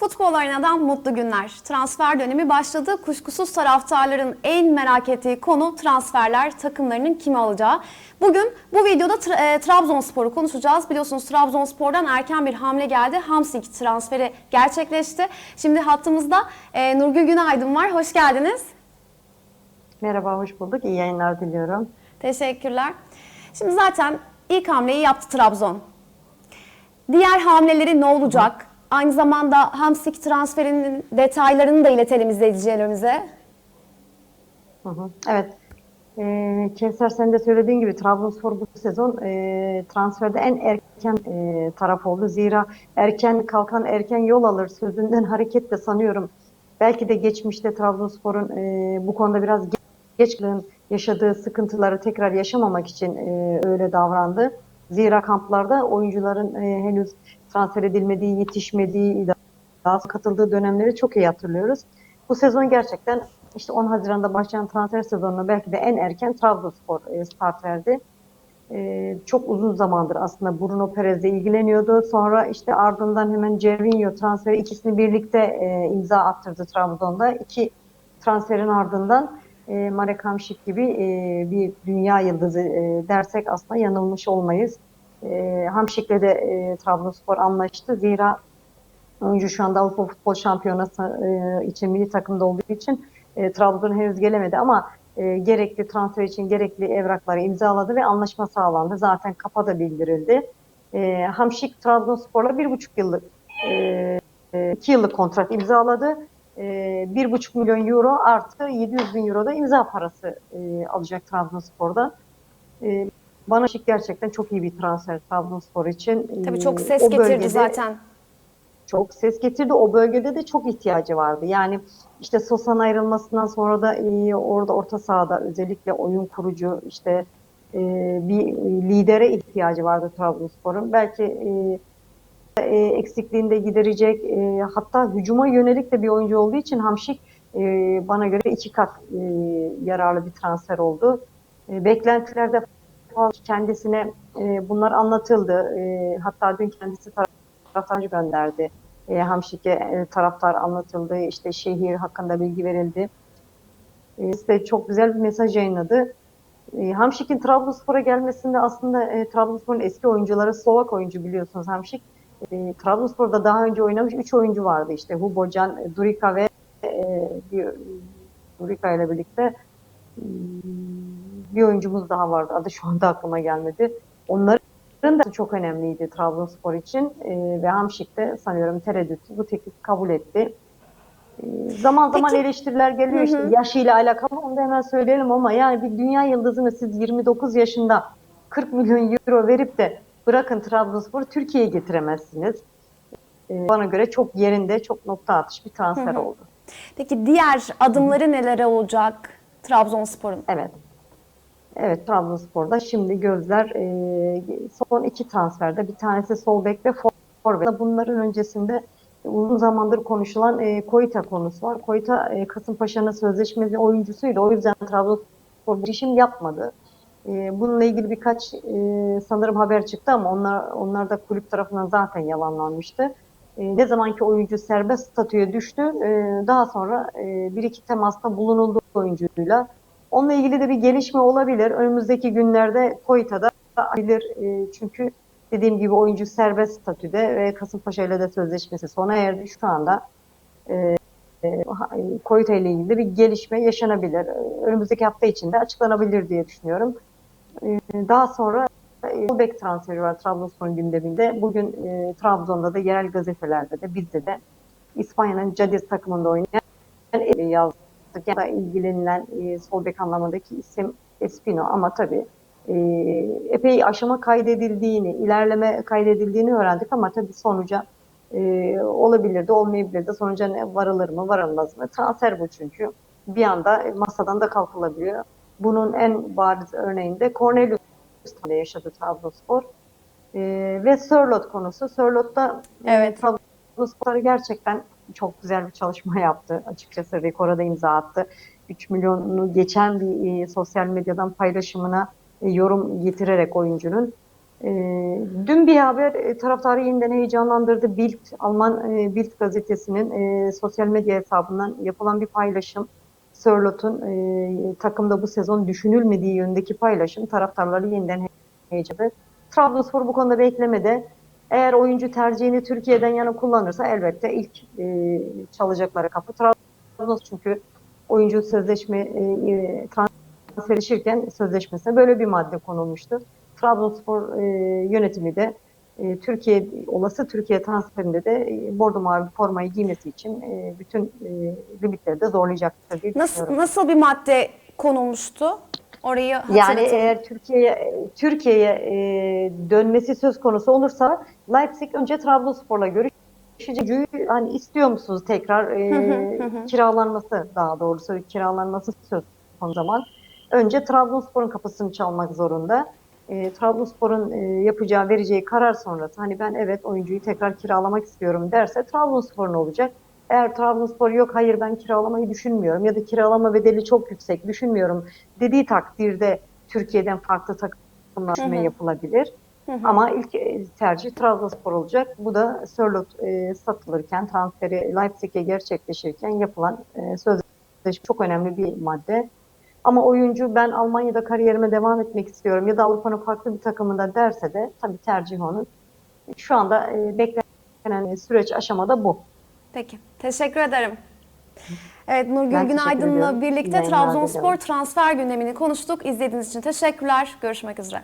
Futbol arenadan mutlu günler. Transfer dönemi başladı. Kuşkusuz taraftarların en merak ettiği konu transferler, takımlarının kimi alacağı. Bugün bu videoda Tra- e, Trabzonspor'u konuşacağız. Biliyorsunuz Trabzonspor'dan erken bir hamle geldi. Hamsik transferi gerçekleşti. Şimdi hattımızda e, Nurgül Günaydın var. Hoş geldiniz. Merhaba, hoş bulduk. İyi yayınlar diliyorum. Teşekkürler. Şimdi zaten ilk hamleyi yaptı Trabzon. Diğer hamleleri ne olacak? Aynı zamanda Hamsik transferinin detaylarını da iletelim izleyicilerimize. Evet, ee, Kevser sen de söylediğin gibi Trabzonspor bu sezon e, transferde en erken e, taraf oldu. Zira erken kalkan erken yol alır sözünden hareketle sanıyorum. Belki de geçmişte Trabzonspor'un e, bu konuda biraz ge- geçliğin yaşadığı sıkıntıları tekrar yaşamamak için e, öyle davrandı. Zira kamplarda oyuncuların e, henüz transfer edilmediği, yetişmediği, daha katıldığı dönemleri çok iyi hatırlıyoruz. Bu sezon gerçekten işte 10 Haziran'da başlayan transfer sezonuna belki de en erken Trabzonspor e, start verdi. E, çok uzun zamandır aslında Bruno Perez'le ilgileniyordu. Sonra işte ardından hemen Cervinho transferi ikisini birlikte e, imza attırdı Trabzon'da. İki transferin ardından e, Marek Hamšík gibi e, bir dünya yıldızı e, dersek aslında yanılmış olmayız. E, Hamšík'le de e, Trabzonspor anlaştı. Zira oyuncu şu anda Avrupa Futbol Şampiyonası e, için milli takımda olduğu için e, Trabzon henüz gelemedi ama e, gerekli transfer için gerekli evrakları imzaladı ve anlaşma sağlandı. Zaten kapa da bildirildi. E, Hamşik Trabzonspor'la bir buçuk yıllık e, e, iki yıllık kontrat imzaladı. E, bir buçuk milyon euro artı 700 bin euro da imza parası e, alacak Trabzonspor'da. E, bana şık gerçekten çok iyi bir transfer Trabzonspor için. Tabii çok ses o getirdi zaten. çok ses getirdi. O bölgede de çok ihtiyacı vardı. Yani işte Sosa'nın ayrılmasından sonra da e, orada orta sahada özellikle oyun kurucu işte e, bir lidere ihtiyacı vardı Trabzonspor'un. Belki e, e, eksikliğini de giderecek. E, hatta hücuma yönelik de bir oyuncu olduğu için Hamşik e, bana göre iki kat e, yararlı bir transfer oldu. E, beklentilerde kendisine e, bunlar anlatıldı. E, hatta dün kendisi taraftarcı gönderdi. E, Hamşik'e e, taraftar anlatıldı. İşte şehir hakkında bilgi verildi. E, size çok güzel bir mesaj yayınladı. E, Hamşik'in Trabzonspor'a gelmesinde aslında e, Trabzonspor'un eski oyuncuları Slovak oyuncu biliyorsunuz Hamşik. E, Trabzonspor'da daha önce oynamış 3 oyuncu vardı işte Hubocan, Durika ve e, Durika ile birlikte hmm, bir oyuncumuz daha vardı. Adı şu anda aklıma gelmedi. Onların da çok önemliydi Trabzonspor için e, ve Hamşik de sanıyorum tereddütsüz bu teklifi kabul etti. E, zaman zaman Peki- eleştiriler geliyor işte yaşıyla alakalı onu da hemen söyleyelim ama yani bir dünya yıldızını siz 29 yaşında 40 milyon euro verip de bırakın Trabzonspor'u Türkiye'ye getiremezsiniz. E, bana göre çok yerinde, çok nokta atış bir transfer Hı hı. oldu. Peki diğer adımları neler olacak Trabzonspor'un? Evet. Evet Trabzonspor'da şimdi gözler e, son iki transferde bir tanesi sol bek ve forvet. Bunların öncesinde uzun zamandır konuşulan e, Koyta konusu var. Koyta e, Kasımpaşa'nın sözleşmeli oyuncusuydu. O yüzden Trabzonspor girişim yapmadı. E, bununla ilgili birkaç e, sanırım haber çıktı ama onlar onlar da kulüp tarafından zaten yalanlanmıştı. E, ne zamanki oyuncu serbest statüye düştü, e, daha sonra e, bir iki temasta bulunuldu oyuncuyla. Onunla ilgili de bir gelişme olabilir. Önümüzdeki günlerde Koyta'da bilir. E, çünkü dediğim gibi oyuncu serbest statüde ve Kasımpaşa ile de sözleşmesi sona erdi. Şu anda e, e, Koyta ile ilgili bir gelişme yaşanabilir. Önümüzdeki hafta içinde açıklanabilir diye düşünüyorum. E, daha sonra bek transferi var Trabzonspor'un gündeminde. Bugün e, Trabzon'da da yerel gazetelerde de bizde de İspanya'nın Cadiz takımında oynayan e, yazdık. Yani ilgilenilen e, sol bek anlamındaki isim Espino ama tabii e, epey aşama kaydedildiğini, ilerleme kaydedildiğini öğrendik ama tabii sonuca e, olabilir de olmayabilir de sonuca ne varılır mı varılmaz mı? Transfer bu çünkü. Bir anda masadan da kalkılabiliyor. Bunun en bariz örneğinde Cornelius'ta yaşadı Trabzonspor. E, ve Sörlot konusu. Sörlot'ta e, Evet. Trabzonspor gerçekten çok güzel bir çalışma yaptı. Açıkçası rekora da imza attı. 3 milyonu geçen bir e, sosyal medyadan paylaşımına e, yorum getirerek oyuncunun E, dün bir haber e, taraftarı yeniden heyecanlandırdı. Bild, Alman e, Bild gazetesinin e, sosyal medya hesabından yapılan bir paylaşım. Sörlot'un e, takımda bu sezon düşünülmediği yönündeki paylaşım taraftarları yeniden heyecanlandırdı. Trabzonspor bu konuda beklemede. Eğer oyuncu tercihini Türkiye'den yana kullanırsa elbette ilk e, çalacakları kapı Trabzonspor çünkü oyuncu sözleşme e, e, transferleşirken sözleşmesine böyle bir madde konulmuştu. Trabzonspor e, yönetimi de e, Türkiye olası Türkiye transferinde de e, bordo mavi formayı giymesi için e, bütün e, limitleri de zorlayacaktır diye Nasıl, nasıl bir madde konulmuştu? Orayı Yani eğer Türkiye'ye Türkiye'ye e, dönmesi söz konusu olursa Leipzig önce Trabzonspor'la görüşecek. Hani istiyor musunuz tekrar e, kiralanması daha doğrusu kiralanması söz konusu zaman önce Trabzonspor'un kapısını çalmak zorunda. E, Trabzonspor'un e, yapacağı vereceği karar sonrası hani ben evet oyuncuyu tekrar kiralamak istiyorum derse Trabzonspor'un olacak. Eğer Trabzonspor yok hayır ben kiralamayı düşünmüyorum ya da kiralama bedeli çok yüksek düşünmüyorum dediği takdirde Türkiye'den farklı takımlar yapılabilir. Ama ilk e, tercih Trabzonspor olacak. Bu da Sörloth e, satılırken, transferi Leipzig'e gerçekleşirken yapılan e, sözleşme çok önemli bir madde. Ama oyuncu ben Almanya'da kariyerime devam etmek istiyorum ya da Avrupa'nın farklı bir takımında derse de tabii tercih onun. Şu anda e, beklenen süreç aşamada bu. Peki. Teşekkür ederim. Evet Nurgül Günaydın'la birlikte Trabzonspor transfer gündemini konuştuk. İzlediğiniz için teşekkürler. Görüşmek üzere.